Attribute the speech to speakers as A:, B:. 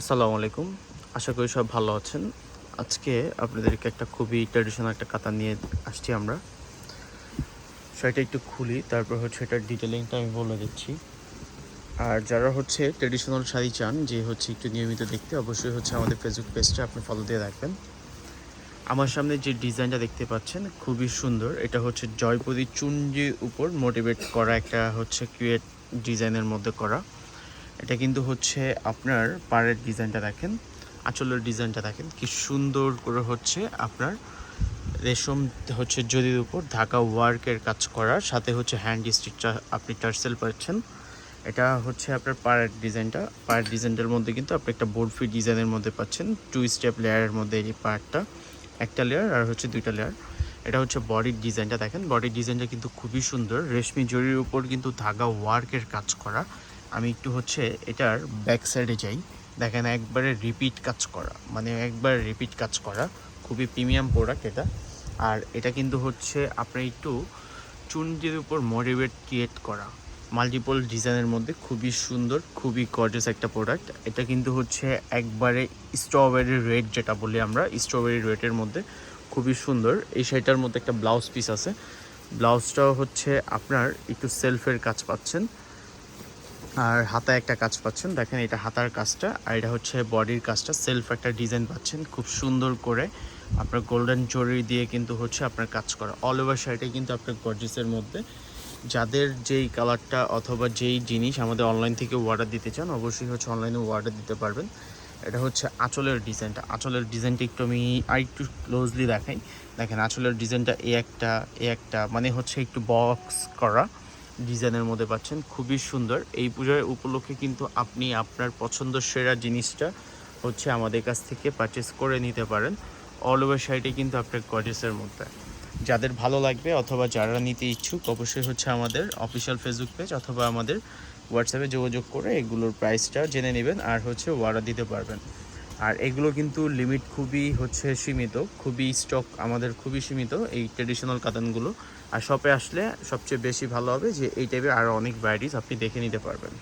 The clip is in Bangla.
A: আসসালামু আলাইকুম। আশা করি সব ভালো আছেন। আজকে আপনাদেরকে একটা খুবই ট্র্যাডিশনাল একটা কাতান নিয়ে আসছি আমরা। সেটা একটু খুলি, তারপর হচ্ছে এটার ডিটেলিংটা আমি বলে দিচ্ছি। আর যারা হচ্ছে ট্র্যাডিশনাল শাড়ি চান, যে হচ্ছে একটু নিয়মিত দেখতে, অবশ্যই হচ্ছে আমাদের ফেসবুক পেজটা আপনি ফলো দিয়ে রাখবেন। আমার সামনে যে ডিজাইনটা দেখতে পাচ্ছেন, খুবই সুন্দর। এটা হচ্ছে জয়পুরি চুনজির উপর মোটিভেট করা একটা হচ্ছে ক্রিয়েট ডিজাইনের মধ্যে করা। এটা কিন্তু হচ্ছে আপনার পাড়ের ডিজাইনটা দেখেন, আঁচলের ডিজাইনটা দেখেন, কি সুন্দর করে হচ্ছে আপনার রেশম হচ্ছে জরির উপর ঢাকা ওয়ার্কের কাজ করার, সাথে হচ্ছে হ্যান্ড স্টিচটা আপনি টার্সেল পাচ্ছেন। এটা হচ্ছে আপনার পাড়ের ডিজাইনটা, পাড়ের ডিজাইনটার মধ্যে কিন্তু আপনি একটা বোর্ডফি ডিজাইনের মধ্যে পাচ্ছেন টু স্টেপ লেয়ারের মধ্যে এই পার্টটা একটা লেয়ার আর হচ্ছে দুইটা লেয়ার এটা হচ্ছে বডির ডিজাইনটা দেখেন বডির ডিজাইনটা কিন্তু খুবই সুন্দর। রেশমি জরির উপর কিন্তু ধাগা ওয়ার্কের কাজ করা আমি একটু হচ্ছে এটার ব্যাক সাইডে যাই। দেখেন একবারে রিপিট কাজ করা। মানে একবার রিপিট কাজ করা। খুবই প্রিমিয়াম প্রোডাক্ট এটা। আর এটা কিন্তু হচ্ছে আপনার একটু চুনজির উপর মোটিভেট ক্রিয়েট করা। মাল্টিপল ডিজাইনের মধ্যে খুবই সুন্দর, খুবই গর্জাস একটা প্রোডাক্ট এটা কিন্তু হচ্ছে একবারে স্ট্রবেরি রেড যেটা বলি আমরা স্ট্রবেরি রেডের মধ্যে খুবই সুন্দর। এই শাড়িটার মধ্যে একটা ব্লাউজ পিস আছে। ব্লাউজটাও হচ্ছে আপনার একটু সেলফের কাজ পাচ্ছেন। আর হাতায় একটা কাজ পাচ্ছেন। দেখেন এটা হাতার কাজটা, আর এটা হচ্ছে বডির কাজটা। সেলফ একটা ডিজাইন পাচ্ছেন, খুব সুন্দর করে। আপনার গোল্ডেন জরি দিয়ে কিন্তু হচ্ছে আপনার কাজ করা। অল ওভার শাড়িটা কিন্তু আপনার গর্জিসের মধ্যে। যাদের যেই কালারটা অথবা যেই জিনিস আমাদের অনলাইন থেকে অর্ডার দিতে চান, অবশ্যই হচ্ছে অনলাইনে অর্ডার দিতে পারবেন। এটা হচ্ছে আঁচলের ডিজাইনটা আঁচলের ডিজাইনটা একটু আমি আর একটু ক্লোজলি দেখাই। দেখেন আঁচলের ডিজাইনটা এ একটা এ একটা মানে হচ্ছে একটু বক্স করা। ডিজাইনের মধ্যে পাচ্ছেন, খুবই সুন্দর। এই পূজার উপলক্ষে কিন্তু আপনি আপনার পছন্দ সেরা জিনিসটা হচ্ছে আমাদের কাছ থেকে পারচেস করে নিতে পারেন। অল ওভার শাড়িটি কিন্তু আপনার গর্জেসের মধ্যে। যাদের ভালো লাগবে অথবা যারা নিতে ইচ্ছুক, অবশ্যই হচ্ছে আমাদের অফিসিয়াল ফেসবুক পেজ অথবা আমাদের হোয়াটসঅ্যাপে যোগাযোগ করে এগুলোর প্রাইসটা জেনে নেবেন আর হচ্ছে অর্ডার দিতে পারবেন। আর এগুলো কিন্তু লিমিট খুবই হচ্ছে সীমিত, খুবই স্টক আমাদের খুবই সীমিত এই ট্রেডিশনাল কাতানগুলো। আর শপে আসলে সবচেয়ে বেশি ভালো হবে যে এই টাইপের আরও অনেক ভ্যারাইটিস আপনি দেখে নিতে পারবেন।